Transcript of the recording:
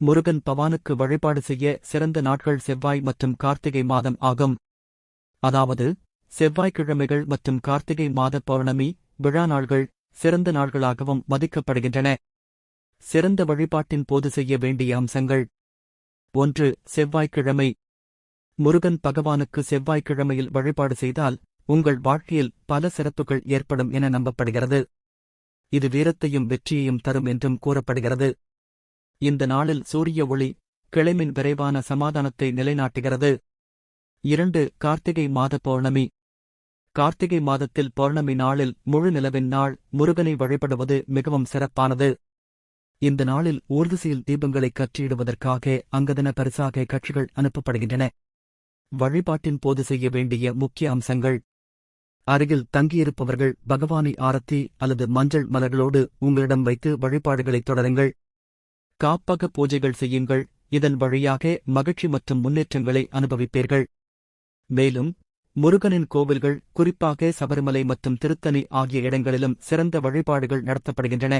முருகன் பவானுக்கு வழிபாடு செய்ய சிறந்த நாட்கள் செவ்வாய் மற்றும் கார்த்திகை மாதம் ஆகும். அதாவது செவ்வாய்க்கிழமைகள் மற்றும் கார்த்திகை மாத பௌர்ணமி விழா நாள்கள் சிறந்த நாள்களாகவும் மதிக்கப்படுகின்றன. சிறந்த வழிபாட்டின் போது செய்ய வேண்டிய அம்சங்கள். ஒன்று செவ்வாய்க்கிழமை. முருகன் பகவானுக்கு செவ்வாய்க்கிழமையில் வழிபாடு செய்தால் உங்கள் வாழ்க்கையில் பல சிறப்புகள் ஏற்படும் என நம்பப்படுகிறது. இது வீரத்தையும் வெற்றியையும் தரும் என்றும் கூறப்படுகிறது. இந்த நாளில் சூரிய ஒளி கிளைமின் விரைவான சமாதானத்தை நிலைநாட்டுகிறது. இரண்டு கார்த்திகை மாத பௌர்ணமி. கார்த்திகை மாதத்தில் பௌர்ணமி நாளில் முழு நிலவின் நாள் முருகனை வழிபடுவது மிகவும் சிறப்பானது. இந்த நாளில் ஊர்திசையில் தீபங்களை கற்றியிடுவதற்காக அங்கதன பரிசாக கட்சிகள் அனுப்பப்படுகின்றன. வழிபாட்டின் போது செய்ய வேண்டிய முக்கிய அம்சங்கள். அருகில் தங்கியிருப்பவர்கள் பகவானை ஆரத்தி அல்லது மஞ்சள் மலர்களோடு உங்களிடம் வைத்து வழிபாடுகளைத் தொடருங்கள். காப்பக பூஜைகள் செய்யுங்கள். இதன் வழியாக மகிழ்ச்சி மற்றும் முன்னேற்றங்களை அனுபவிப்பீர்கள். மேலும் முருகனின் கோவில்கள் குறிப்பாக சபரிமலை மற்றும் திருத்தணி ஆகிய இடங்களிலும் சிறந்த வழிபாடுகள் நடத்தப்படுகின்றன.